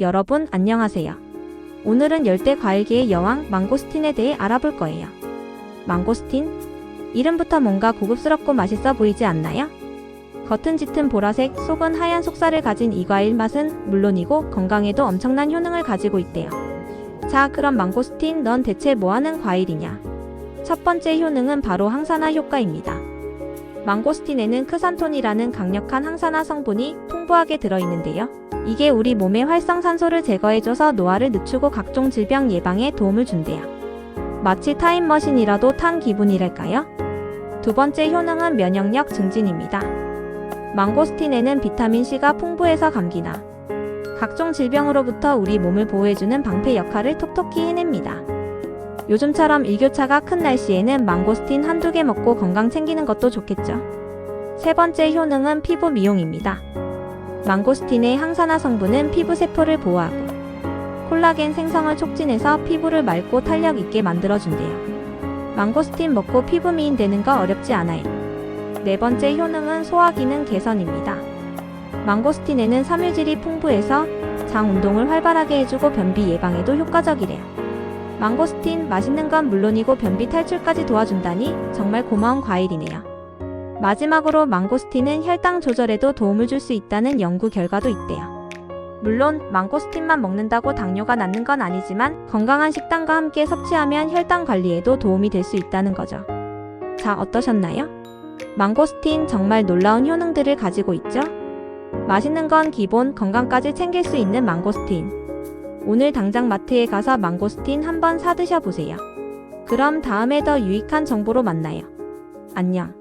여러분 안녕하세요. 오늘은 열대 과일계의 여왕 망고스틴에 대해 알아볼 거예요. 망고스틴? 이름부터 뭔가 고급스럽고 맛있어 보이지 않나요? 겉은 짙은 보라색, 속은 하얀 속살을 가진 이 과일 맛은 물론이고 건강에도 엄청난 효능을 가지고 있대요. 자, 그럼 망고스틴 넌 대체 뭐 하는 과일이냐? 첫 번째 효능은 바로 항산화 효과입니다. 망고스틴에는 크산톤이라는 강력한 항산화 성분이 풍부하게 들어있는데요. 이게 우리 몸의 활성산소를 제거해줘서 노화를 늦추고 각종 질병 예방에 도움을 준대요. 마치 타임머신이라도 탄 기분이랄까요? 두 번째 효능은 면역력 증진입니다. 망고스틴에는 비타민C가 풍부해서 감기나 각종 질병으로부터 우리 몸을 보호해주는 방패 역할을 톡톡히 해냅니다. 요즘처럼 일교차가 큰 날씨에는 망고스틴 한두 개 먹고 건강 챙기는 것도 좋겠죠. 세 번째 효능은 피부 미용입니다. 망고스틴의 항산화 성분은 피부 세포를 보호하고 콜라겐 생성을 촉진해서 피부를 맑고 탄력 있게 만들어준대요. 망고스틴 먹고 피부 미인 되는 거 어렵지 않아요. 네 번째 효능은 소화 기능 개선입니다. 망고스틴에는 섬유질이 풍부해서 장 운동을 활발하게 해주고 변비 예방에도 효과적이래요. 망고스틴 맛있는 건 물론이고 변비 탈출까지 도와준다니 정말 고마운 과일이네요. 마지막으로 망고스틴은 혈당 조절에도 도움을 줄 수 있다는 연구 결과도 있대요. 물론 망고스틴만 먹는다고 당뇨가 낫는 건 아니지만 건강한 식단과 함께 섭취하면 혈당 관리에도 도움이 될 수 있다는 거죠. 자, 어떠셨나요? 망고스틴 정말 놀라운 효능들을 가지고 있죠? 맛있는 건 기본, 건강까지 챙길 수 있는 망고스틴. 오늘 당장 마트에 가서 망고스틴 한번 사드셔 보세요. 그럼 다음에 더 유익한 정보로 만나요. 안녕.